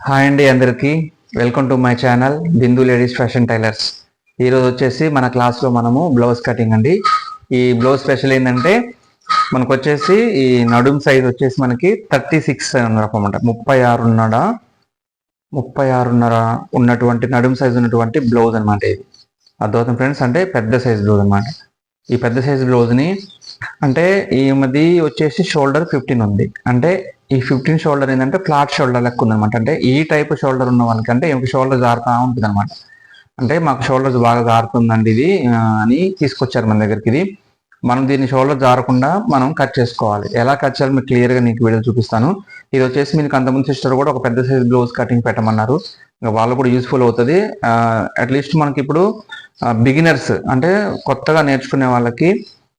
Hi అండి అందరికీ. Welcome to my channel Bindu ladies fashion tailors ఈరోజు వచ్చేసి మన క్లాస్లో మనము బ్లౌజ్ కటింగ్ అండి. ఈ బ్లౌజ్ స్పెషల్ ఏంటంటే మనకు వచ్చేసి ఈ నడుం సైజ్ వచ్చేసి మనకి థర్టీ సిక్స్ అనమాట ముప్పై ఆరున్నర ముప్పై ఆరున్నర ఉన్నటువంటి నడుం సైజ్ ఉన్నటువంటి బ్లౌజ్ అనమాట ఇది. అర్థమవుతుంది ఫ్రెండ్స్ అంటే పెద్ద సైజ్ బ్లౌజ్ అనమాట ఈ పెద్ద సైజ్ బ్లౌజ్ని అంటే ఈమెది వచ్చేసి షోల్డర్ ఫిఫ్టీన్ ఉంది. అంటే ఈ ఫిఫ్టీన్ షోల్డర్ ఏంటంటే ఫ్లాట్ షోల్డర్ లెక్క ఉందనమాట అంటే ఈ టైప్ షోల్డర్ ఉన్న వాళ్ళకంటే ఇంక షోల్డర్ జారుతూ ఉంటుంది అనమాట అంటే మాకు షోల్డర్స్ బాగా జారుతుందండి ఇది అని తీసుకొచ్చారు మన దగ్గరికి ఇది. మనం దీన్ని షోల్డర్ జారకుండా మనం కట్ చేసుకోవాలి. ఎలా కట్ చేయాలి మీకు క్లియర్గా నీకు వీడియో చూపిస్తాను. ఇది వచ్చేసి మీకు అంతకుముందు సిస్టర్ కూడా ఒక పెద్ద సైజ్ బ్లౌజ్ కటింగ్ పెట్టమన్నారు. ఇంకా వాళ్ళు కూడా యూస్ఫుల్ అవుతుంది. అట్లీస్ట్ మనకి ఇప్పుడు బిగినర్స్ అంటే కొత్తగా నేర్చుకునే వాళ్ళకి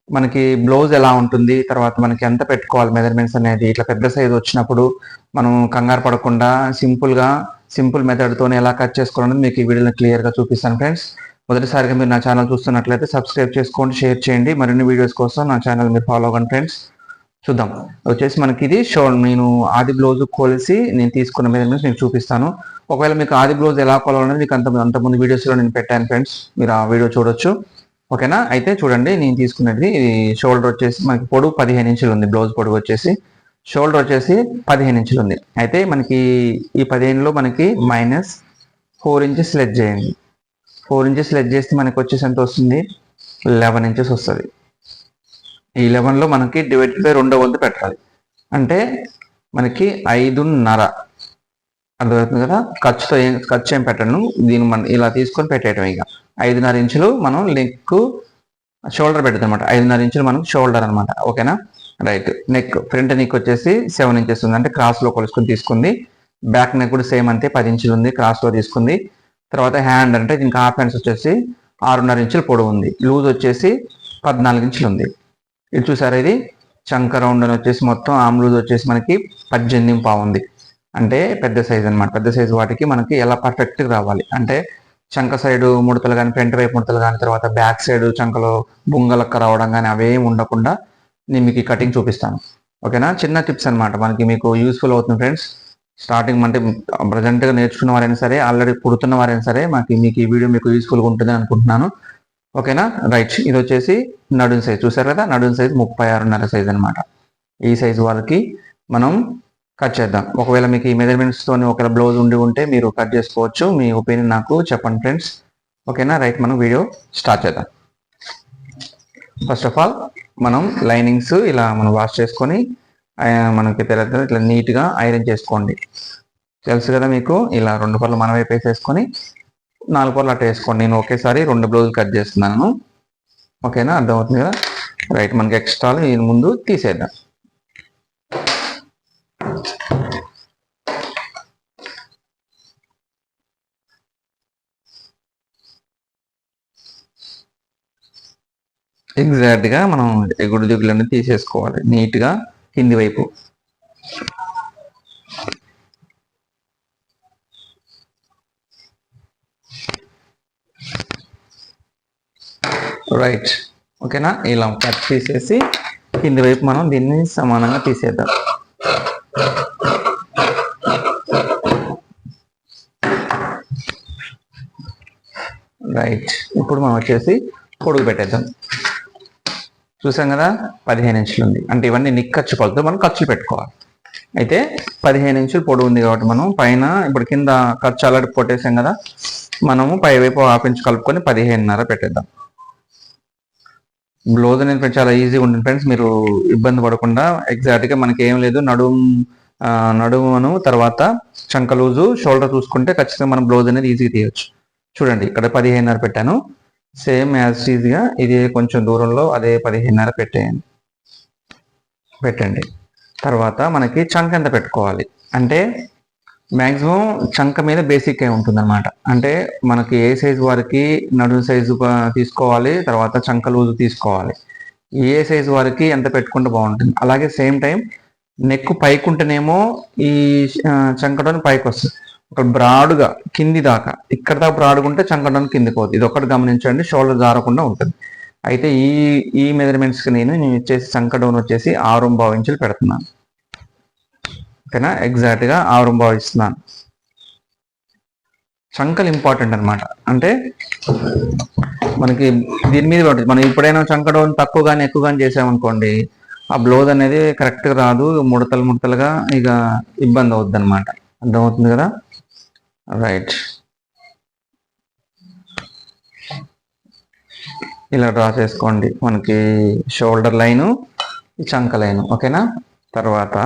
మనకి బ్లౌజ్ ఎలా ఉంటుంది తర్వాత మనకి ఎంత పెట్టుకోవాలి మెజర్మెంట్స్ అనేది ఇట్లా పెద్ద సైజ్ వచ్చినప్పుడు మనం కంగారు పడకుండా సింపుల్గా సింపుల్ మెథడ్తో ఎలా కట్ చేసుకోవాలనేది మీకు ఈ వీడియోని క్లియర్గా చూపిస్తాను ఫ్రెండ్స్ మొదటిసారిగా మీరు నా ఛానల్ చూస్తున్నట్లయితే సబ్స్క్రైబ్ చేసుకోండి షేర్ చేయండి. మరిన్ని వీడియోస్ కోసం నా ఛానల్ మీరు ఫాలో అవ్వండి ఫ్రెండ్స్ చూద్దాం. వచ్చేసి మనకి ఇది షో నేను ఆది బ్లౌజ్ కొలిసి నేను తీసుకున్న మెజర్మెంట్స్ నేను చూపిస్తాను. ఒకవేళ మీకు ఆది బ్లౌజ్ ఎలా కొలవాలనేది మీకు అంత అంతకుముందు వీడియోస్లో నేను పెట్టాను ఫ్రెండ్స్ మీరు ఆ వీడియో చూడొచ్చు. ఓకేనా? అయితే చూడండి నేను తీసుకున్నది షోల్డర్ వచ్చేసి మనకి పొడవు పదిహేను ఇంచులు ఉంది బ్లౌజ్ పొడవు వచ్చేసి. షోల్డర్ వచ్చేసి పదిహేను ఇంచులు ఉంది. అయితే మనకి ఈ పదిహేనులో మనకి మైనస్ ఫోర్ ఇంచెస్ లెట్ చేయండి. ఫోర్ ఇంచెస్ లెట్ చేస్తే మనకి వచ్చేసి ఎంత వస్తుంది? లెవెన్ ఇంచెస్ వస్తుంది. ఈ లెవెన్లో మనకి డివైడెడ్ బై రెండో వంతు పెట్టాలి. అంటే మనకి ఐదున్నర. అర్థమవుతుంది కదా? ఖర్చుతో ఏం ఖర్చు ఏం పెట్టను. దీన్ని మనం ఇలా తీసుకొని పెట్టేయటం ఇక. ఐదున్నర ఇంచులు మనం నెక్ షోల్డర్ పెడతాం అనమాట ఐదున్నర ఇంచులు మనం షోల్డర్ అనమాట ఓకేనా? రైట్ నెక్ ఫ్రంట్ నెక్ వచ్చేసి సెవెన్ ఇంచెస్ ఉంది. అంటే క్రాస్లో కొలుసుకొని తీసుకుంది. బ్యాక్ నెక్ కూడా సేమ్ అంతే. పది ఇంచులు ఉంది క్రాస్లో తీసుకుంది. తర్వాత హ్యాండ్ అంటే దీనికి హాఫ్ హ్యాండ్స్ వచ్చేసి ఆరున్నర ఇంచులు పొడవు ఉంది. లూజ్ వచ్చేసి పద్నాలుగు ఇంచులు ఉంది. ఇది చూసారా ఇది? చంక రౌండ్ అని వచ్చేసి మొత్తం ఆమ్ లూజ్ వచ్చేసి మనకి పద్దెనిమిది పావు ఉంది. అంటే పెద్ద సైజ్ అనమాట పెద్ద సైజ్ వాటికి మనకి ఎలా పర్ఫెక్ట్గా రావాలి. అంటే చంక సైడ్ ముడతలు కానీ ఫ్రంట్ వైపు ముడతలు కానీ తర్వాత బ్యాక్ సైడ్ చంకలో బుంగలక్క రావడం కానీ అవేం ఉండకుండా నేను మీకు ఈ కటింగ్ చూపిస్తాను. ఓకేనా చిన్న టిప్స్ అనమాట మనకి మీకు యూస్ఫుల్ అవుతుంది ఫ్రెండ్స్ స్టార్టింగ్ అంటే ప్రజెంట్గా నేర్చుకున్న వారైనా సరే ఆల్రెడీ పుడుతున్న వారైనా సరే మాకు మీకు ఈ వీడియో మీకు యూస్ఫుల్గా ఉంటుంది అనుకుంటున్నాను. ఓకేనా రైట్ ఇది వచ్చేసి నడుం సైజ్ చూసారు కదా? నడుం సైజ్ ముప్పై ఆరున్నర సైజ్ అనమాట ఈ సైజ్ వాళ్ళకి మనం కట్ చేద్దాం. ఒకవేళ మీకు ఈ మెజర్మెంట్స్తో ఒకవేళ బ్లౌజ్ ఉండి ఉంటే మీరు కట్ చేసుకోవచ్చు. మీ ఒపీనియన్ నాకు చెప్పండి ఫ్రెండ్స్ ఓకేనా రైట్ మనం వీడియో స్టార్ట్ చేద్దాం. ఫస్ట్ ఆఫ్ ఆల్ మనం లైనింగ్స్ ఇలా మనం వాష్ చేసుకొని మనకి తెలియదు ఇట్లా నీట్గా ఐరన్ చేసుకోండి. తెలుసు కదా మీకు? ఇలా రెండు పర్లు మన వైపు వేసేసుకొని నాలుగు పర్లు అట్ట వేసుకోండి. నేను ఒకేసారి రెండు బ్లౌజులు కట్ చేస్తున్నాను. ఓకేనా అర్థమవుతుంది కదా? రైట్ మనకి ఎక్స్ట్రాలు ముందు తీసేద్దాం. ఎగ్జాక్ట్గా మనం ఎగుడు దిగులను తీసేసుకోవాలి. నీట్గా కింది వైపు. రైట్ ఓకేనా ఇలా కట్ తీసేసి కింది వైపు మనం దీన్ని సమానంగా తీసేద్దాం. రైట్ ఇప్పుడు మనం వచ్చేసి పొడుగు పెట్టేద్దాం. చూసాం కదా పదిహేను ఇంచులు ఉంది. అంటే ఇవన్నీ నిక్కచ్చు కొలతలు మనం ఖర్చులు పెట్టుకోవాలి. అయితే పదిహేను ఇంచులు పొడవు ఉంది కాబట్టి మనం పైన ఇప్పుడు కింద ఖర్చు అలర్ట్ కొట్టేసాం కదా మనము పై వైపు హాఫ్ కలుపుకొని పదిహేనున్నర పెట్టేద్దాం. బ్లౌజ్ అనేది ఫ్రెండ్స్ చాలా ఈజీగా ఉంటుంది ఫ్రెండ్స్ మీరు ఇబ్బంది పడకుండా ఎగ్జాక్ట్గా మనకి ఏం లేదు నడుము నడుమును తర్వాత చంక లూజు షోల్డర్ చూసుకుంటే ఖచ్చితంగా మనం బ్లౌజ్ అనేది ఈజీగా తీయొచ్చు. చూడండి ఇక్కడ పదిహేనున్నర పెట్టాను. సేమ్ యాజ్ ఈజీగా ఇది కొంచెం దూరంలో అదే పదిహేనున్నర పెట్టేయండి పెట్టండి. తర్వాత మనకి చంక ఎంత పెట్టుకోవాలి? అంటే మ్యాక్సిమం చంక మీద బేసిక్ అయి ఉంటుంది అనమాట అంటే మనకి ఏ సైజు వారికి నడుము సైజు తీసుకోవాలి తర్వాత చంక లూజు తీసుకోవాలి. ఏ సైజు వారికి ఎంత పెట్టుకుంటే బాగుంటుంది? అలాగే సేమ్ టైం నెక్ పైకి ఉంటేనేమో ఈ చంకటోని పైకి వస్తుంది ఒక బ్రాడ్గా కింది దాకా ఇక్కడ దాకా బ్రాడ్గా ఉంటే చంకటోని కిందికి పోతుంది. ఇది ఒకటి గమనించండి షోల్డర్ జారకుండా ఉంటుంది. అయితే ఈ ఈ మెజర్మెంట్స్కి నేను నేను వచ్చేసి చంకడౌన్ వచ్చేసి ఆరు భావించులు పెడుతున్నాను. ఓకేనా? ఎగ్జాక్ట్గా ఆరు భావిస్తున్నాను చంకలు ఇంపార్టెంట్ అన్నమాట. అంటే మనకి దీని మీద ఉంటుంది మనం ఎప్పుడైనా చంకడం తక్కువ కానీ ఎక్కువ కానీ చేసామనుకోండి ఆ బ్లౌజ్ అనేది కరెక్ట్గా రాదు ముడతలు ముడతలుగా ఇక ఇబ్బంది అవుద్ది అనమాట అర్థమవుతుంది కదా? రైట్ ఇలా డ్రా చేసుకోండి. మనకి షోల్డర్ లైను చంక లైను. ఓకేనా? తర్వాత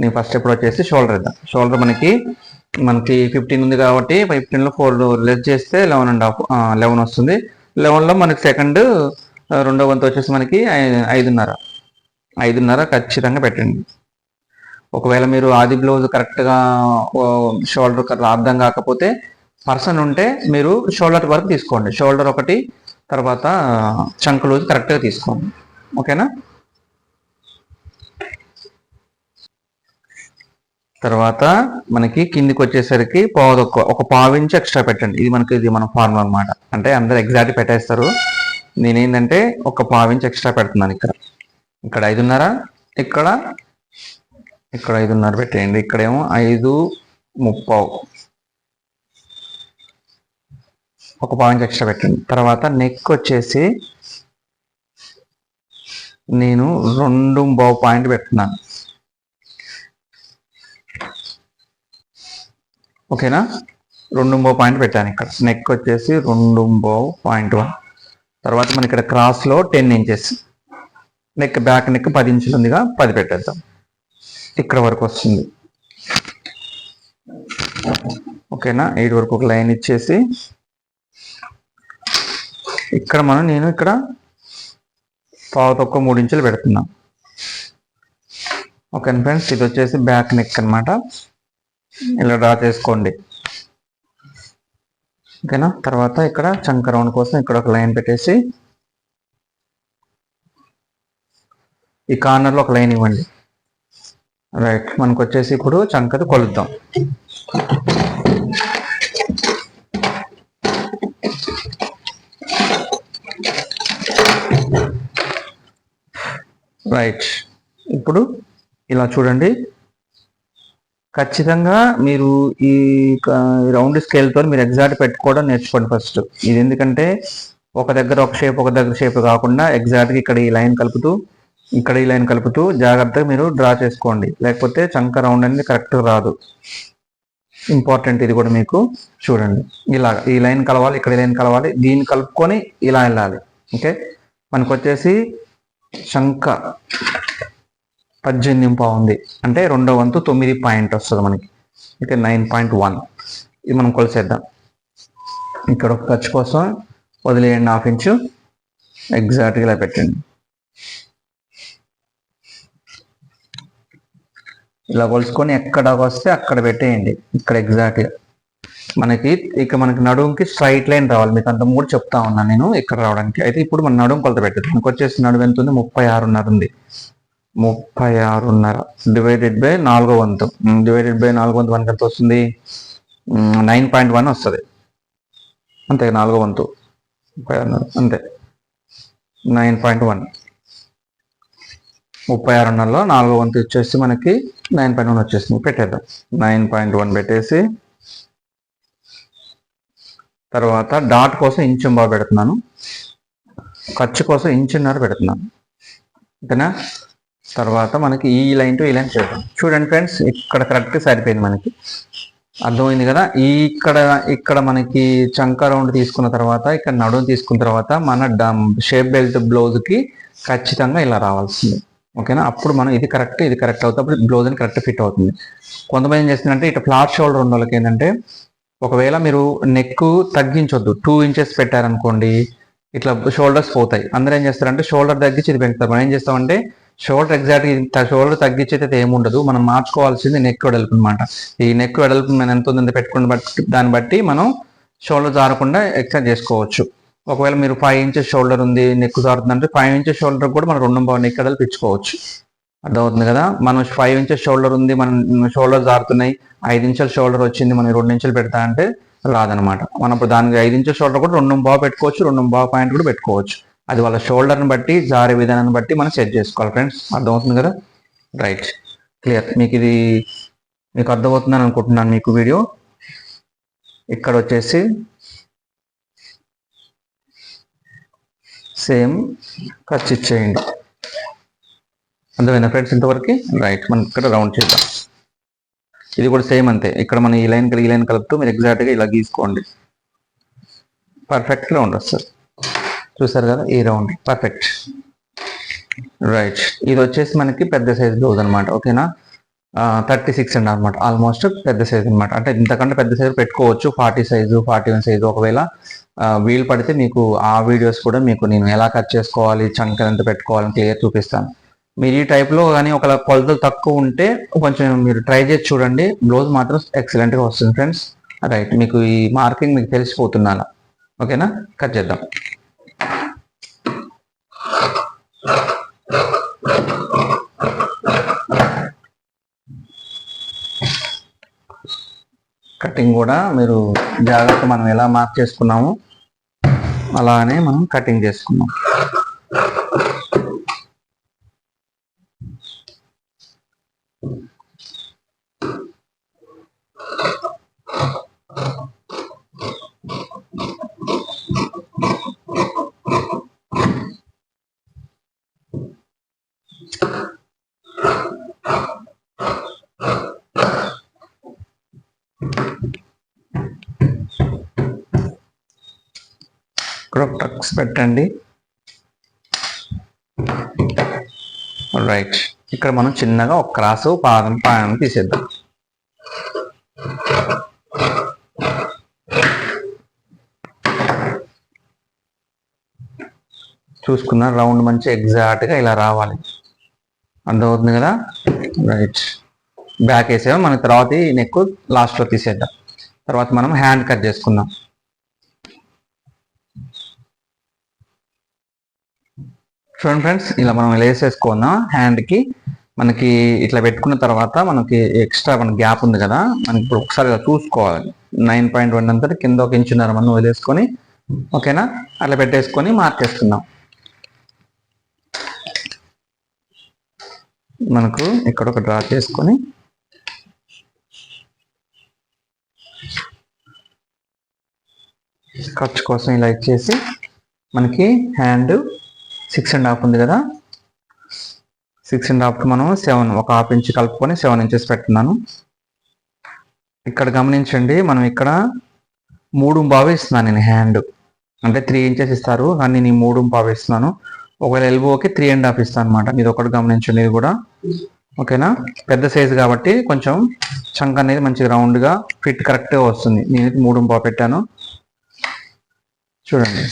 నేను ఫస్ట్ ఎప్పుడు వచ్చేసి షోల్డర్ ఇద్దాం. షోల్డర్ మనకి మనకి ఫిఫ్టీన్ ఉంది కాబట్టి ఫిఫ్టీన్లో ఫోర్ లెస్ చేస్తే లెవెన్ అండ్ హాఫ్ లెవెన్ వస్తుంది. లెవెన్లో మనకి సెకండ్ రెండో వంతు వచ్చేసి మనకి ఐదున్నర. ఐదున్నర ఖచ్చితంగా పెట్టండి. ఒకవేళ మీరు ఆది బ్లౌజ్ కరెక్ట్గా షోల్డర్ అర్థం కాకపోతే పర్సన్ ఉంటే మీరు షోల్డర్ వరకు తీసుకోండి. షోల్డర్ ఒకటి తర్వాత చంక్ లూజ్ కరెక్ట్గా తీసుకోండి. ఓకేనా తర్వాత మనకి కిందికి వచ్చేసరికి పావు ఒక పావు ఇంచ్ ఎక్స్ట్రా పెట్టండి. ఇది మనకి ఇది మన ఫార్ములా అనమాట అంటే అందరు ఎగ్జాక్ట్ పెట్టేస్తారు. నేనేంటంటే ఒక పావు ఇంచ్ ఎక్స్ట్రా పెడుతున్నాను ఇక్కడ. ఇక్కడ ఐదున్నర ఇక్కడ ఇక్కడ ఐదున్నర పెట్టేయండి. ఇక్కడేమో ఐదు ముప్పావు. ఒక పాయింట్ ఎక్స్ట్రా పెట్టండి. తర్వాత నెక్ వచ్చేసి నేను రెండు బావు పాయింట్ పెట్టున్నాను ఓకేనా? రెండు బావు పాయింట్ పెట్టాను ఇక్కడ. నెక్ వచ్చేసి రెండు బావు పాయింట్ వన్. తర్వాత మన ఇక్కడ క్రాస్లో ten inches. Neck back neck పది ఇంచులు ఉందిగా పది పెట్టేద్దాం. ఇక్కడ వరకు వస్తుంది. ఓకేనా? ఎయిట్ వరకు ఒక లైన్ ఇచ్చేసి ఇక్కడ మనం నేను ఇక్కడ పావు తక్కువ మూడు ఇంచులు పెడుతున్నా. Okay friends? ఇది వచ్చేసి బ్యాక్ నెక్ అనమాట ఇలా డ్రా చేసుకోండి. ఓకేనా? తర్వాత ఇక్కడ చంక రౌండ్ కోసం ఇక్కడ ఒక లైన్ పెట్టేసి ఈ కార్నర్లో ఒక లైన్ ఇవ్వండి. రైట్ మనకు వచ్చేసి ఇప్పుడు చంకది కొలుద్దాం. రైట్ ఇప్పుడు ఇలా చూడండి. ఖచ్చితంగా మీరు ఈ రౌండ్ స్కేల్తో మీరు ఎగ్జాక్ట్ పెట్టుకోవడం నేర్చుకోండి ఫస్ట్. ఇది ఎందుకంటే ఒక దగ్గర ఒక షేప్ ఒక దగ్గర షేప్ కాకుండా ఎగ్జాక్ట్గా ఇక్కడ ఈ లైన్ కలుపుతూ ఇక్కడ ఈ లైన్ కలుపుతూ జాగ్రత్తగా మీరు డ్రా చేసుకోండి. లేకపోతే చంక రౌండ్ అనేది కరెక్ట్గా రాదు. ఇంపార్టెంట్ ఇది కూడా మీకు చూడండి. ఇలా ఈ లైన్ కలవాలి ఇక్కడ ఈ లైన్ కలవాలి దీన్ని కలుపుకొని ఇలా వెళ్ళాలి. ఓకే? మనకు వచ్చేసి శంఖ పద్దెనిమిది ఉంది అంటే రెండో వంతు తొమ్మిది పాయింట్ వస్తుంది మనకి. ఓకే? Nine point one. ఇది మనం కొలిసేద్దాం. ఇక్కడ ఒక ఖర్చు కోసం వదిలేయండి హాఫ్ ఇంచు. ఎగ్జాక్ట్గా ఇలా పెట్టండి. ఇలా కొలుసుకొని ఎక్కడ వస్తే అక్కడ పెట్టేయండి. ఇక్కడ ఎగ్జాక్ట్గా మనకి ఇక మనకి నడుముకి స్ట్రైట్ లైన్ రావాలి. మీకు అంత మూడు చెప్తా ఉన్నాను నేను ఇక్కడ రావడానికి. అయితే ఇప్పుడు మన నడుము కొలత పెట్టదు మనకు వచ్చేసి నడుము ఎంత ఉంది? ముప్పై ఆరున్నర ఉంది. ముప్పై ఆరున్నర డివైడెడ్ బై నాలుగో వంతు. డివైడెడ్ బై నాలుగో వంతు మనకి ఎంత వస్తుంది? నైన్ పాయింట్ వన్ వస్తుంది. అంతే నాలుగో వంతు. ముప్పై ఆరున్నర అంతే. నైన్ పాయింట్ వన్ ముప్పై ఆరున్నరలో నాలుగో వంతు వచ్చేసి మనకి నైన్ పాయింట్ వన్ వచ్చేసింది పెట్టేద్దాం. నైన్ పాయింట్ వన్ పెట్టేసి తర్వాత డాట్ కోసం ఇంచు బాగా పెడుతున్నాను. ఖర్చు కోసం ఇంచున్నర పెడుతున్నాను. ఓకేనా? తర్వాత మనకి ఈ లైన్ టు ఈ లైన్ చేద్దాం. చూడండి ఫ్రెండ్స్ ఇక్కడ కరెక్ట్ సరిపోయింది మనకి. అర్థమైంది కదా? ఈ ఇక్కడ ఇక్కడ మనకి చంక రౌండ్ తీసుకున్న తర్వాత ఇక్కడ నడుము తీసుకున్న తర్వాత మన షేప్ బెల్ట్ బ్లౌజ్కి ఖచ్చితంగా ఇలా రావాల్సింది. ఓకేనా? అప్పుడు మనం ఇది కరెక్ట్ ఇది కరెక్ట్ అవుతుంది. అప్పుడు బ్లౌజ్ అని కరెక్ట్ ఫిట్ అవుతుంది. కొంతమంది ఏం చేస్తుందంటే ఇట్లా ఫ్లాట్ షోల్డర్ ఉన్న వాళ్ళకి ఏంటంటే ఒకవేళ మీరు నెక్ తగ్గించొద్దు. టూ ఇంచెస్ పెట్టారనుకోండి ఇట్లా షోల్డర్స్ పోతాయి. అందరూ ఏం చేస్తారంటే షోల్డర్ తగ్గించి ఇది పెంచుతారు. మనం ఏం చేస్తామంటే షోల్డర్ ఎగ్జాక్ట్ షోల్డర్ తగ్గించి అయితే ఏముండదు. మనం మార్చుకోవాల్సింది నెక్ వెడల్పు అనమాట ఈ నెక్ వెడల్పు మనం ఎంత ఉందో పెట్టుకుని బట్టి దాన్ని బట్టి మనం షోల్డర్ జారకుండా ఎక్సర్సైజ్ చేసుకోవచ్చు. ఒకవేళ మీరు ఫైవ్ ఇంచెస్ షోల్డర్ ఉంది నెక్ జారుతుందంటే ఫైవ్ ఇంచెస్ షోల్డర్ కూడా మనం రెండు బాగా నెక్ వెడల్పు ఇచ్చుకోవచ్చు అర్థమవుతుంది కదా? మనం ఫైవ్ ఇంచెస్ షోల్డర్ ఉంది మనం షోల్డర్ జారుతున్నాయి ఐదు ఇంచెల షోల్డర్ వచ్చింది మనం రెండు ఇంచెలు పెడతా అంటే రాదనమాట. మనం ఇప్పుడు దానికి ఐదు ఇంచెల షోల్డర్ కూడా రెండు బాగా పెట్టుకోవచ్చు రెండు బాగా పాయింట్ కూడా పెట్టుకోవచ్చు. అది వాళ్ళ షోల్డర్ని బట్టి జారే విధానాన్ని బట్టి మనం సెట్ చేసుకోవాలి ఫ్రెండ్స్ అర్థమవుతుంది కదా? రైట్ క్లియర్ మీకు ఇది మీకు అర్థమవుతుందని అనుకుంటున్నాను మీకు వీడియో ఇక్కడ వచ్చేసి సేమ్ ఖర్చు ఇచ్చేయండి అర్థమైనా ఫ్రెండ్స్ ఇంతవరకు? రైట్ మనం ఇక్కడ రౌండ్ చేద్దాం. ఇది కూడా సేమ్ అంతే. ఇక్కడ మనం ఈ లైన్ ఈ లైన్ కలుపుతూ మీరు ఎగ్జాక్ట్గా ఇలా గీసుకోండి. పర్ఫెక్ట్ రౌండ్ వస్తుంది. చూసారు కదా? ఈ రౌండ్ పర్ఫెక్ట్ రైట్ ఇది వచ్చేసి మనకి పెద్ద సైజ్ బ్లౌజ్ అనమాట ఓకేనా థర్టీ సిక్స్ అండ్ అనమాట ఆల్మోస్ట్ పెద్ద సైజ్ అనమాట అంటే ఇంతకంటే పెద్ద సైజ్ పెట్టుకోవచ్చు. Forty size forty one size ఒకవేళ వీలు పడితే మీకు ఆ వీడియోస్ కూడా మీకు నేను ఎలా కట్ చేసుకోవాలి చంక ఎంత పెట్టుకోవాలని క్లియర్ చూపిస్తాను. మీరు ఈ టైప్లో కానీ ఒక కొలతలు తక్కువ ఉంటే కొంచెం మీరు ట్రై చేసి చూడండి. బ్లౌజ్ మాత్రం ఎక్సలెంట్గా వస్తుంది ఫ్రెండ్స్ రైట్ మీకు ఈ మార్కింగ్ మీకు తెలిసిపోతున్నాను ఓకేనా కట్ చేద్దాం. కటింగ్ కూడా మీరు జాగ్రత్త మనం ఎలా మార్క్ చేసుకున్నాము అలానే మనం కటింగ్ చేసుకున్నాం ఇక్కడ ఒక టక్స్ పెట్టండి. రైట్ ఇక్కడ మనం చిన్నగా ఒక క్రాస్ పాదం పాదం తీసేద్దాం. చూసుకున్నా రౌండ్ మంచి ఎగ్జాక్ట్గా ఇలా రావాలి. అర్థమవుతుంది కదా? రైట్ బ్యాక్ వేసేవా మన తర్వాత నెక్ లాస్ట్లో తీసేద్దాం. తర్వాత మనం హ్యాండ్ కట్ చేసుకుందాం. చూడండి ఫ్రెండ్స్ ఇలా మనం లేస్ వేసుకుందాం హ్యాండ్కి మనకి ఇట్లా పెట్టుకున్న తర్వాత మనకి ఎక్స్ట్రా మన గ్యాప్ ఉంది కదా మనకి ఇప్పుడు ఒకసారి ఇలా చూసుకోవాలి. నైన్ పాయింట్ వన్ అంతా కింద ఒక ఇంచున్నర మనం వదిలేసుకొని ఓకేనా? అట్లా పెట్టేసుకొని మార్చేస్తున్నాం మనకు ఇక్కడ ఒక డ్రా చేసుకొని ఖర్చు కోసం ఇలా ఇచ్చేసి మనకి హ్యాండ్ సిక్స్ అండ్ హాఫ్ ఉంది కదా? సిక్స్ అండ్ హాఫ్కి మనం సెవెన్ ఒక హాఫ్ ఇంచ్ కలుపుకొని సెవెన్ ఇంచెస్ పెట్టున్నాను. ఇక్కడ గమనించండి మనం ఇక్కడ మూడు బావి ఇస్తున్నాను నేను హ్యాండ్. అంటే త్రీ ఇంచెస్ ఇస్తారు కానీ నేను ఈ మూడు బావి ఇస్తున్నాను. ఒకవేళ ఎల్బోకి త్రీ అండ్ హాఫ్ ఇస్తాను అనమాట ఇది ఒకటి గమనించండి ఇది కూడా. ఓకేనా? పెద్ద సైజు కాబట్టి కొంచెం చంక్ అనేది మంచిగా రౌండ్గా ఫిట్ కరెక్ట్గా వస్తుంది. నేను మూడు బావి పెట్టాను. చూడండి.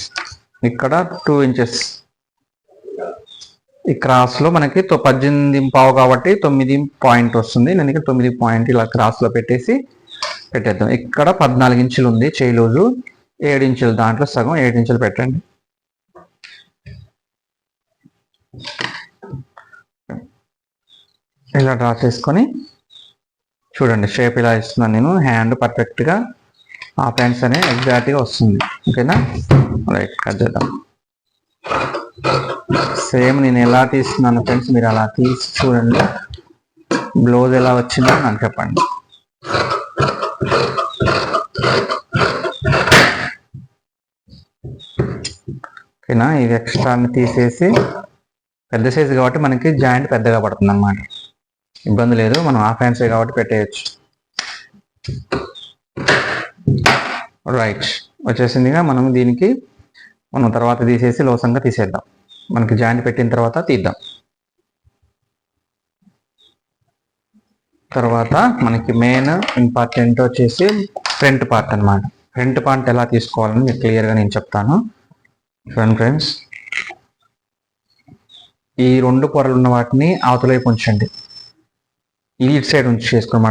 ఇక్కడ టూ ఇంచెస్. ఈ క్రాస్లో మనకి తొ- పద్దెనిమిది పావు కాబట్టి తొమ్మిది పాయింట్ వస్తుంది. నేను ఇక్కడ తొమ్మిది పాయింట్ ఇలా క్రాస్లో పెట్టేసి పెట్టేద్దాం. ఇక్కడ పద్నాలుగు ఇంచులు ఉంది చేయి లూజు ఏడు ఇంచులు దాంట్లో సగం ఏడు ఇంచులు పెట్టండి. ఇలా డ్రా చేసుకొని చూడండి షేప్ ఇలా ఇస్తున్నాను నేను. హ్యాండ్ పర్ఫెక్ట్గా ఆ ప్యాంట్స్ అనే ఎగ్జాక్ట్గా వస్తుంది. ఓకేనా? రైట్ కట్ చేద్దాం. సేమ్ నేను ఎలా తీస్తున్నాను ఫ్రెండ్స్ మీరు అలా తీసి చూడండి. బ్లౌజ్ ఎలా వచ్చిందో నాకు చెప్పండి. ఓకేనా? ఇది ఎక్స్ట్రాని తీసేసి పెద్ద సైజు కాబట్టి మనకి జాయింట్ పెద్దగా పడుతుంది అనమాట ఇబ్బంది లేదు మనం హాఫ్ హ్యాండ్స్ కాబట్టి పెట్టేయచ్చు. రైట్ వచ్చేసిందిగా మనం దీనికి మనం తర్వాత తీసేసి లోసంగా తీసేద్దాం. మనకి జాయింట్ పెట్టిన తర్వాత తీద్దాం. తర్వాత మనకి మెయిన్ ఇంపార్టెంట్ వచ్చేసి ఫ్రంట్ పార్ట్ అన్నమాట. ఫ్రంట్ పార్ట్ ఎలా తీసుకోవాలని మీకు క్లియర్గా నేను చెప్తాను. చూడండి ఫ్రెండ్స్ ఈ రెండు పొరలు ఉన్న వాటిని అవతలైపు ఉంచండి. ఈ ఇటు సైడ్ ఉంచి చేసుకుని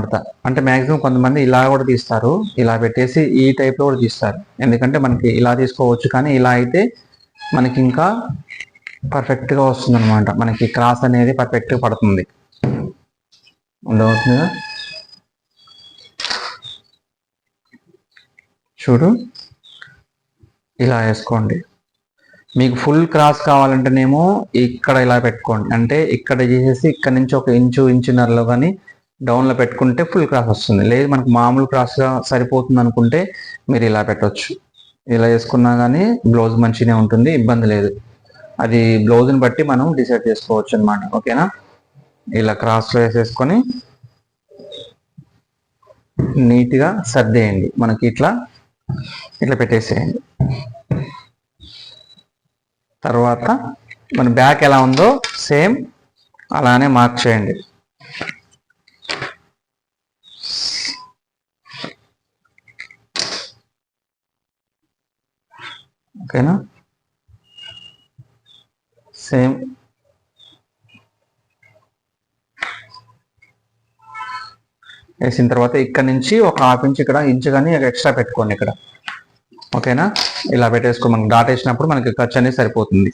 అంటే మాక్సిమం కొంతమంది ఇలా కూడా తీస్తారు ఇలా పెట్టేసి ఈ టైప్లో కూడా తీస్తారు. ఎందుకంటే మనకి ఇలా తీసుకోవచ్చు కానీ ఇలా అయితే మనకి ఇంకా పర్ఫెక్ట్గా గా వస్తుంది అనమాట మనకి క్రాస్ అనేది పర్ఫెక్ట్గా పడుతుంది. ఉండవుతుందిగా చూడు. ఇలా వేసుకోండి. మీకు ఫుల్ క్రాస్ కావాలంటేనేమో ఇక్కడ ఇలా పెట్టుకోండి. అంటే ఇక్కడ చేసేసి ఇక్కడ నుంచి ఒక ఇంచు ఇంచున్నరలో కానీ డౌన్లో పెట్టుకుంటే ఫుల్ క్రాస్ వస్తుంది. లేదు మనకు మామూలు క్రాస్గా సరిపోతుంది అనుకుంటే మీరు ఇలా పెట్టవచ్చు ఇలా వేసుకున్నా కానీ బ్లౌజ్ మంచిగానే ఉంటుంది. ఇబ్బంది లేదు. అది బ్లౌజ్ని బట్టి మనం డిసైడ్ చేసుకోవచ్చు అనమాట ఓకేనా ఇలా క్రాస్లో వేసేసుకొని నీట్గా సర్దేయండి. మనకి ఇట్లా ఇట్లా పెట్టేసేయండి. తర్వాత మన బ్యాక్ ఎలా ఉందో సేమ్ అలానే మార్క్ చేయండి. ఓకేనా సేమ్. వేసిన తర్వాత ఇక్కడ నుంచి ఒక హాఫ్ ఇంచ్ ఇక్కడ ఇంచ్ కానీ ఎక్స్ట్రా పెట్టుకోండి ఇక్కడ. ఓకేనా? ఇలా పెట్టేసుకో మనకి డాట్ వేసినప్పుడు మనకి ఖర్చు అనేది సరిపోతుంది.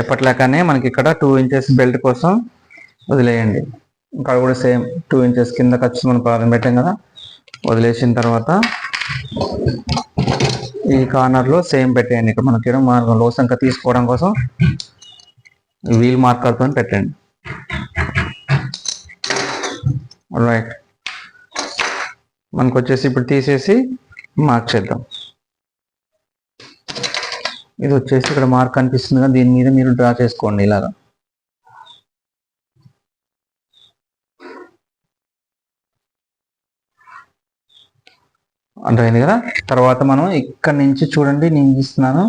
ఎప్పటిలాగానే మనకి ఇక్కడ టూ ఇంచెస్ బెల్ట్ కోసం వదిలేయండి. ఇంకా కూడా సేమ్ టూ ఇంచెస్ కింద ఖర్చు మనం ప్రారంభం పెట్టాం కదా. వదిలేసిన తర్వాత ఈ కార్నర్లో సేమ్ పెట్టేయండి. ఇక్కడ మనకి మార్గం లోసంక తీసుకోవడం కోసం వీల్ మార్కర్తో పెట్టండి. రైట్ మనకు వచ్చేసి ఇప్పుడు తీసేసి మార్క్ చేద్దాం. ఇది వచ్చేసి ఇక్కడ మార్క్ అనిపిస్తుంది కదా దీని మీద మీరు డ్రా చేసుకోండి ఇలాగా. అర్థమైంది కదా? తర్వాత మనం ఇక్కడ నుంచి చూడండి నేను ఇస్తున్నాను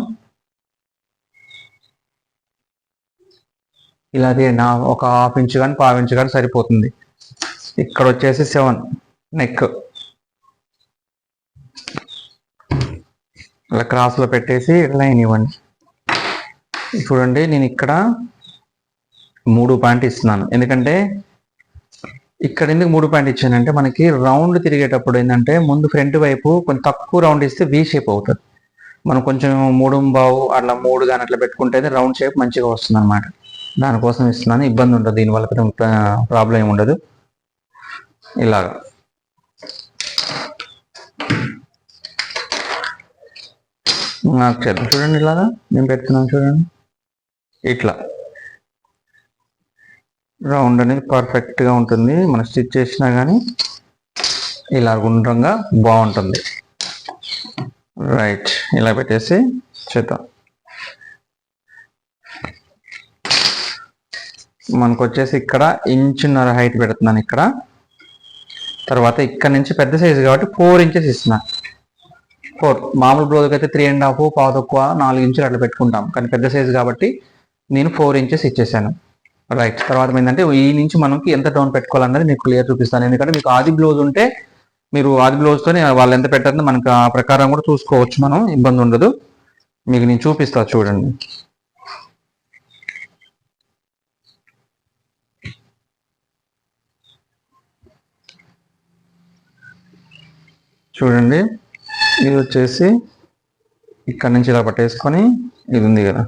ఇలా తీయండి నా ఒక హాఫ్ ఇంచ్ కానీ పావు ఇంచ్ కానీ సరిపోతుంది. ఇక్కడ వచ్చేసి సెవెన్ నెక్. ఇలా క్రాస్లో పెట్టేసి లైన్ ఇవ్వండి. చూడండి నేను ఇక్కడ మూడు పాయింట్ ఇస్తున్నాను. ఎందుకంటే ఇక్కడ ఎందుకు మూడు పాయింట్ ఇచ్చానంటే మనకి రౌండ్ తిరిగేటప్పుడు ఏంటంటే ముందు ఫ్రంట్ వైపు కొంచెం తక్కువ రౌండ్ ఇస్తే వి షేప్ అవుతుంది. మనం కొంచెం మూడు బావు అట్లా మూడు కానీ అట్లా పెట్టుకుంటే రౌండ్ షేప్ మంచిగా వస్తుంది అనమాట దానికోసం ఇస్తున్నాను. ఇబ్బంది ఉండదు. దీనివల్ల ప్రాబ్లం ఏమి ఉండదు. ఇలాగా. నాకు చేద్దాం చూడండి ఇలాగా. నేను పెడుతున్నాను చూడండి. ఇట్లా. రౌండ్ అనేది పర్ఫెక్ట్గా ఉంటుంది. మనం స్టిచ్ చేసినా కానీ ఇలా గుండ్రంగా బాగుంటుంది. రైట్. ఇలా పెట్టేసి చేద్దాం. మనకు వచ్చేసి ఇక్కడ ఇంచున్నర హైట్ పెడుతున్నాను ఇక్కడ. తర్వాత ఇక్కడ నుంచి పెద్ద సైజు కాబట్టి ఫోర్ ఇంచెస్ ఇస్తున్నా. ఫోర్ మామూలు బ్లౌజ్కి అయితే త్రీ అండ్ హాఫ్ పావు తక్కువ నాలుగు ఇంచులు అట్లా పెట్టుకుంటాం. కానీ పెద్ద సైజు కాబట్టి నేను ఫోర్ ఇంచెస్ ఇచ్చేసాను. రైట్ తర్వాత ఏంటంటే ఈ నుంచి మనకి ఎంత డౌన్ పెట్టుకోవాలన్నది మీకు క్లియర్ చూపిస్తాను. ఎందుకంటే మీకు ఆది బ్లౌజ్ ఉంటే మీరు ఆది బ్లౌజ్తోనే వాళ్ళు ఎంత పెట్టారో మనకు ఆ ప్రకారం కూడా చూసుకోవచ్చు మనం. ఇబ్బంది ఉండదు. మీకు నేను చూపిస్తా చూడండి. చూడండి. ఇది వచ్చేసి ఇక్కడ నుంచి ఇలా పట్టేసుకొని ఇది ఉంది కదా.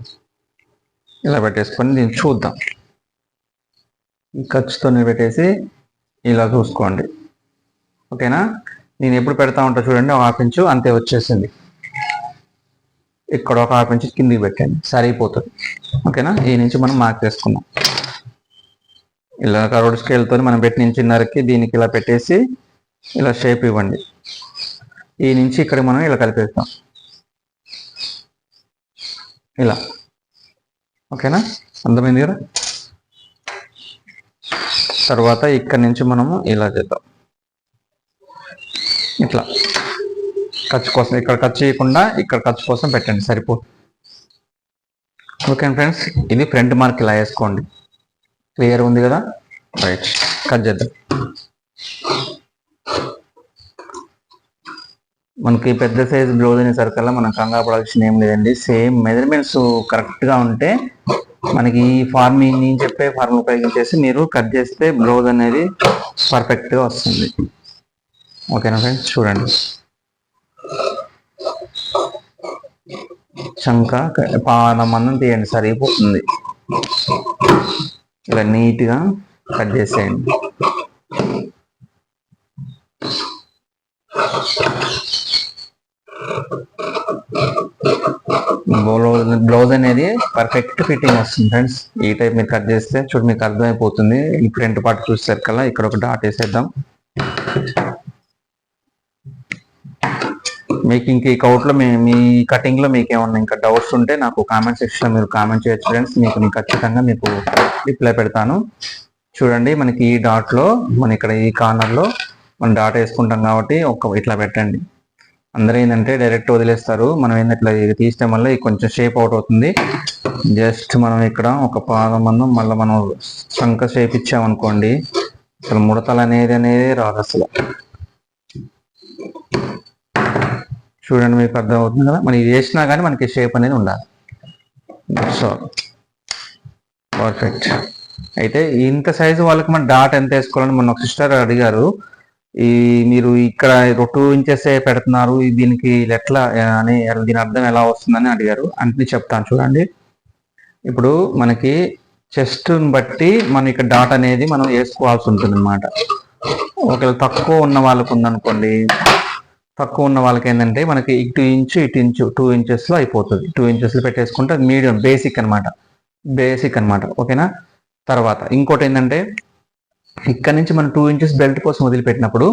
ఇలా పెట్టేసుకొని దీన్ని చూద్దాం. ఖర్చుతో పెట్టేసి ఇలా చూసుకోండి. ఓకేనా? నేను ఎప్పుడు పెడతా ఉంటా చూడండి. ఒక హాఫ్ ఇంచు అంతే వచ్చేసింది. ఇక్కడ ఒక హాఫ్ ఇంచు కిందికి పెట్టండి. సరిపోతుంది. ఓకేనా? ఈ నుంచి మనం మార్క్ చేసుకుందాం. ఇలా కరోడ్ స్కేల్తో మనం పెట్టిన చిన్నరకి దీనికి ఇలా పెట్టేసి ఇలా షేప్ ఇవ్వండి. ఈ నుంచి ఇక్కడ మనం ఇలా కలిపేస్తాం. ఇలా. ఓకేనా? అర్థమైంది కదా? తర్వాత ఇక్కడ నుంచి మనము ఇలా చేద్దాం. ఇట్లా. ఖర్చు కోసం ఇక్కడ ఖర్చు చేయకుండా ఇక్కడ ఖర్చు కోసం పెట్టండి సరిపో ఓకే ఫ్రెండ్స్ ఇది ఫ్రంట్ మార్క్ ఇలా వేసుకోండి. క్లియర్ ఉంది కదా? రైట్. కట్ చేద్దాం. మనకి పెద్ద సైజ్ బ్లౌజ్ అనేసరికల్లా మనం కంగారు పడాల్సిన ఏం లేదండి. సేమ్ మెజర్మెంట్స్ కరెక్ట్గా ఉంటే మనకి ఈ ఫార్మింగ్ నేను చెప్పే ఫార్మ్ ఉపయోగించేసి మీరు కట్ చేస్తే బ్లౌజ్ అనేది పర్ఫెక్ట్గా వస్తుంది. ఓకేనా ఫ్రెండ్స్? చూడండి. చంక పాదం అన్నం తీయండి సరిపోతుంది. ఇలా నీట్గా కట్ చేసేయండి. బ్లౌజ్ బ్లౌజ్ అనేది పర్ఫెక్ట్ ఫిట్టింగ్ వస్తుంది ఫ్రెండ్స్ ఈ టైప్ మీరు కట్ చేస్తే చూడు మీకు అర్థమైపోతుంది. ఈ ఫ్రంట్ పార్ట్ చూసేసరికి కదా ఇక్కడ ఒక డాట్ వేసేద్దాం. మీకు ఇంక ఈ కౌట్లో మీ మీ కటింగ్లో మీకు ఏమన్నా ఇంకా డౌట్స్ ఉంటే నాకు కామెంట్ సెక్షన్లో మీరు కామెంట్ చేయొచ్చు ఫ్రెండ్స్ మీకు నేను ఖచ్చితంగా మీకు రిప్లై పెడతాను. చూడండి మనకి ఈ డాట్లో మన ఇక్కడ ఈ కార్నర్లో మనం డాట్ వేసుకుంటాం కాబట్టి ఒక ఇట్లా పెట్టండి. అందరూ ఏంటంటే డైరెక్ట్ వదిలేస్తారు. మనం ఏంటంటే ఇది తీయడం వల్ల ఇది కొంచెం షేప్ అవుట్ అవుతుంది. జస్ట్ మనం ఇక్కడ ఒక పాదం మందం మళ్ళీ మనం శంఖ షేప్ ఇచ్చామనుకోండి అసలు ముడతలు అనేది అనేది రాదు అసలు. చూడండి మీకు అర్థం అవుతుంది కదా? మనం ఇది వేసినా కానీ మనకి షేప్ అనేది ఉండాలి. సో పర్ఫెక్ట్ అయితే ఇంత సైజు వాళ్ళకి మన డాట్ ఎంత వేసుకోవాలని మొన్న ఒక సిస్టర్ అడిగారు. ఈ మీరు ఇక్కడ టూ ఇంచెస్ పెడుతున్నారు దీనికి ఎట్లా అని దీని అర్థం ఎలా వస్తుందని అడిగారు. అంటే చెప్తాను చూడండి. ఇప్పుడు మనకి చెస్ట్ని బట్టి మనం ఇక్కడ డాట్ అనేది మనం వేసుకోవాల్సి ఉంటుంది అనమాట ఒకవేళ తక్కువ ఉన్న వాళ్ళకు ఉందనుకోండి తక్కువ ఉన్న వాళ్ళకి ఏంటంటే మనకి ఇటు ఇంచు ఇటు ఇంచు టూ ఇంచెస్లో అయిపోతుంది. టూ ఇంచెస్లో పెట్టేసుకుంటే మీడియం బేసిక్ అనమాట బేసిక్ అనమాట ఓకేనా? తర్వాత ఇంకోటి ఏంటంటే ఇక్కడ నుంచి మనం టూ ఇంచెస్ బెల్ట్ కోసం వదిలిపెట్టినప్పుడు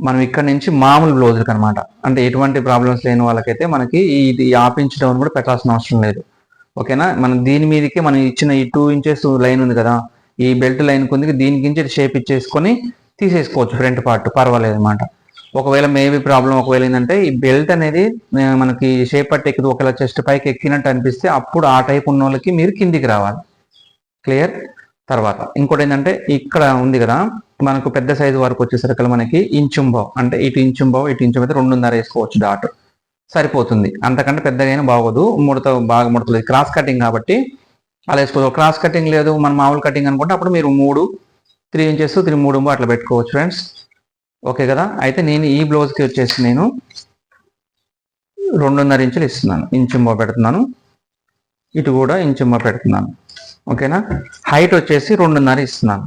మనం ఇక్కడ నుంచి మామూలు బ్లౌజులకు అనమాట అంటే ఎటువంటి ప్రాబ్లమ్స్ లేని వాళ్ళకైతే మనకి ఇది హాఫ్ ఇంచ్ డౌన్ కూడా పెట్టాల్సిన అవసరం లేదు. ఓకేనా మనం దీని మీదకి మనం ఇచ్చిన ఈ టూ ఇంచెస్ లైన్ ఉంది కదా ఈ బెల్ట్ లైన్ కొందికి దీనికి షేప్ ఇచ్చేసుకొని తీసేసుకోవచ్చు ఫ్రంట్ పార్ట్ పర్వాలేదు అనమాట ఒకవేళ మేబీ ప్రాబ్లం ఒకవేళ ఏంటంటే ఈ బెల్ట్ అనేది మనకి షేప్ పట్టి ఎక్కింది ఒకవేళ చెస్ట్ పైకి ఎక్కినట్టు అనిపిస్తే అప్పుడు ఆ టైప్ ఉన్న వాళ్ళకి మీరు కిందికి రావాలి. క్లియర్ తర్వాత ఇంకోటి ఏంటంటే ఇక్కడ ఉంది కదా మనకు పెద్ద సైజు వరకు వచ్చేసరికి మనకి ఇంచుంబావ్ అంటే ఇటు ఇంచుంబావ్ ఇటు ఇంచు అయితే రెండున్నర వేసుకోవచ్చు డాట్ సరిపోతుంది. అంతకంటే పెద్దగా బాగోదు. ముడత బాగా ముడతలేదు. క్రాస్ కటింగ్ కాబట్టి అలా వేసుకోవచ్చు. క్రాస్ కటింగ్ లేదు మన మామూలు కటింగ్ అనుకుంటే అప్పుడు మీరు మూడు త్రీ ఇంచెస్ త్రీ మూడు అట్లా పెట్టుకోవచ్చు ఫ్రెండ్స్ ఓకే కదా? అయితే నేను ఈ బ్లౌజ్కి వచ్చేసి నేను రెండున్నర ఇంచులు ఇస్తున్నాను. ఇంచుంబా పెడుతున్నాను. ఇటు కూడా ఇంచుంబా పెడుతున్నాను. ఓకేనా? హైట్ వచ్చేసి రెండున్నర ఇస్తున్నాను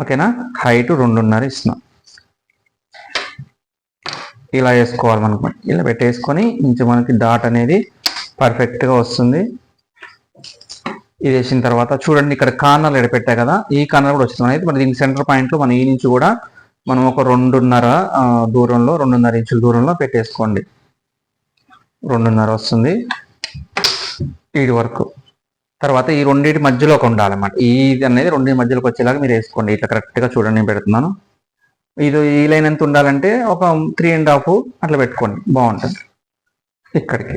ఓకేనా? హైట్ రెండున్నర ఇస్తున్నాను ఇలా వేసుకోవాలి మనకు. ఇలా పెట్టేసుకొని ఇంచు మనకి డాట్ అనేది పర్ఫెక్ట్గా వస్తుంది. ఇది వేసిన తర్వాత చూడండి ఇక్కడ కార్నర్లు ఎడపెట్టా కదా ఈ కార్నర్ కూడా వస్తుంది. అయితే మన దీనికి సెంటర్ పాయింట్లో మన ఈ నుంచి కూడా మనం ఒక రెండున్నర దూరంలో రెండున్నర ఇంచుల దూరంలో పెట్టేసుకోండి. రెండున్నర వస్తుంది. ఈడి వరకు. తర్వాత ఈ రెండింటి మధ్యలోకి ఉండాలన్నమాట. ఇది అనేది రెండింటి మధ్యలోకి వచ్చేలాగా మీరు వేసుకోండి. ఇట్లా కరెక్ట్గా చూడండి నేను పెడుతున్నాను. ఇది ఈ లైన్ ఎంత ఉండాలంటే ఒక త్రీ అండ్ హాఫ్ అట్లా పెట్టుకోండి. బాగుంటుంది. ఇక్కడికి.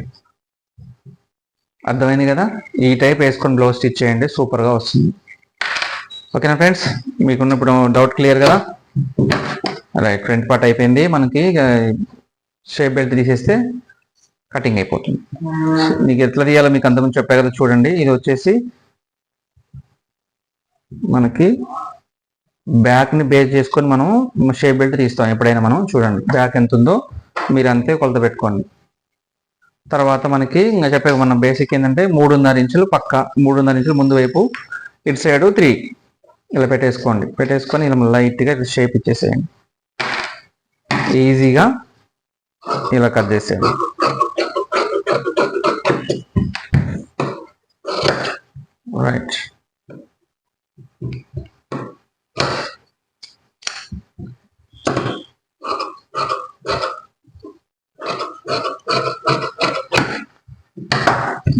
అర్థమైంది కదా? ఈ టైప్ వేసుకొని బ్లౌజ్ స్టిచ్ చేయండి. సూపర్గా వస్తుంది. ఓకేనా ఫ్రెండ్స్ మీకున్న ఇప్పుడు డౌట్ క్లియర్ కదా? రైట్ ఫ్రంట్ పార్ట్ అయిపోయింది. మనకి షేప్ బెల్ట్ తీసేస్తే కటింగ్ అయిపోతుంది. మీకు ఎట్లా తీయాలో మీకు అంతకుముందు చెప్పా కదా చూడండి. ఇది వచ్చేసి మనకి బ్యాక్ని బేస్ చేసుకొని మనం షేప్ బెల్ట్ తీస్తాం ఎప్పుడైనా మనం చూడండి. బ్యాక్ ఎంత ఉందో మీరు అంతే కొలత పెట్టుకోండి. తర్వాత మనకి ఇంకా చెప్పే మన బేసిక్ ఏంటంటే మూడున్నర ఇంచులు పక్క మూడున్నర ఇంచులు ముందు వైపు ఇటు సైడ్ త్రీ. ఇలా పెట్టేసుకోండి. పెట్టేసుకొని ఇలా లైట్గా షేప్ ఇచ్చేసేయండి. ఈజీగా ఇలా కట్ చేసేయండి. రైట్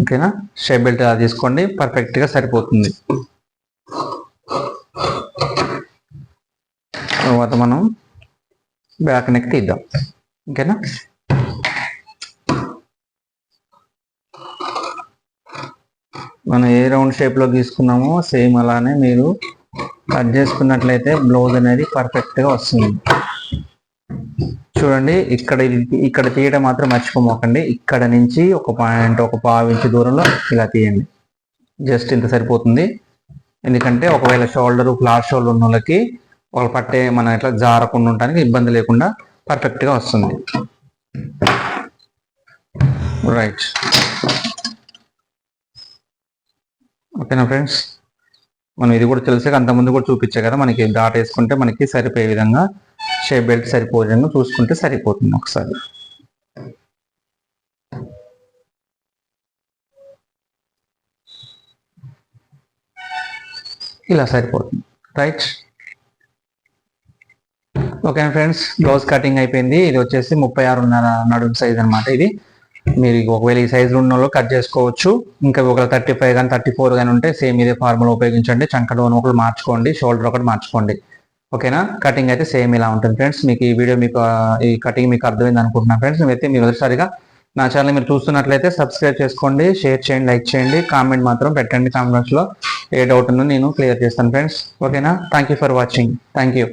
ఓకేనా షేప్ బెల్ట్ అలా తీసుకోండి? పర్ఫెక్ట్గా సరిపోతుంది. తర్వాత మనం బ్యాక్ నెక్ తీద్దాం. ఓకేనా మనం ఏ రౌండ్ షేప్లో తీసుకున్నామో సేమ్ అలానే మీరు కట్ చేసుకున్నట్లయితే బ్లౌజ్ అనేది పర్ఫెక్ట్గా వస్తుంది. చూడండి ఇక్కడ ఇక్కడ తీయడం మాత్రం మర్చిపోమోకండి. ఇక్కడ నుంచి ఒక పాయింట్ ఒక పావు ఇంచు దూరంలో ఇలా తీయండి. జస్ట్ ఇంత సరిపోతుంది. ఎందుకంటే ఒకవేళ షోల్డర్ ఫ్లాట్ షోల్డర్ ఉన్న వాళ్ళకి వాళ్ళు పట్టే మన ఇట్లా జారకుండా ఉండడానికి ఇబ్బంది లేకుండా పర్ఫెక్ట్గా వస్తుంది. రైట్ ఓకేనా ఫ్రెండ్స్? మనం ఇది కూడా తెలిసే అంతకుముందు కూడా చూపించాం కదా మనకి డాట్ వేసుకుంటే మనకి సరిపోయే విధంగా షేప్ బెల్ట్ సరిపోయే విధంగా చూసుకుంటే సరిపోతుంది ఒకసారి. ఇలా సరిపోతుంది. Right okay friends? Blouse cutting అయిపోయింది. ఇది వచ్చేసి ముప్పై ఆరున్నర నడుము సైజ్ అనమాట ఇది. మీరు ఒకవేళ ఈ సైజు ఉన్న వాళ్ళు కట్ చేసుకోవచ్చు. ఇంకా ఒకవేళ థర్టీ ఫైవ్ కానీ థర్టీ ఫోర్ కానీ ఉంటే సేమ్ ఇదే ఫార్ములా ఉపయోగించండి. చంక డోన్ ఒకటి మార్చుకోండి షోల్డర్ ఒకటి మార్చుకోండి. ఓకేనా కటింగ్ అయితే సేమ్ ఇలా ఉంటుంది ఫ్రెండ్స్ మీకు ఈ వీడియో మీకు ఈ కటింగ్ మీకు అర్థమైంది అనుకుంటున్నాను ఫ్రెండ్స్ అయితే మీరు మొదటిసారిగా నా ఛానల్ మీరు చూస్తున్నట్లయితే సబ్స్క్రైబ్ చేసుకోండి షేర్ చేయండి లైక్ చేయండి కామెంట్ మాత్రం పెట్టండి కామెంట్స్లో ఏ డౌట్ ఉందో నేను క్లియర్ చేస్తాను ఫ్రెండ్స్ ఓకేనా thank you for watching thank you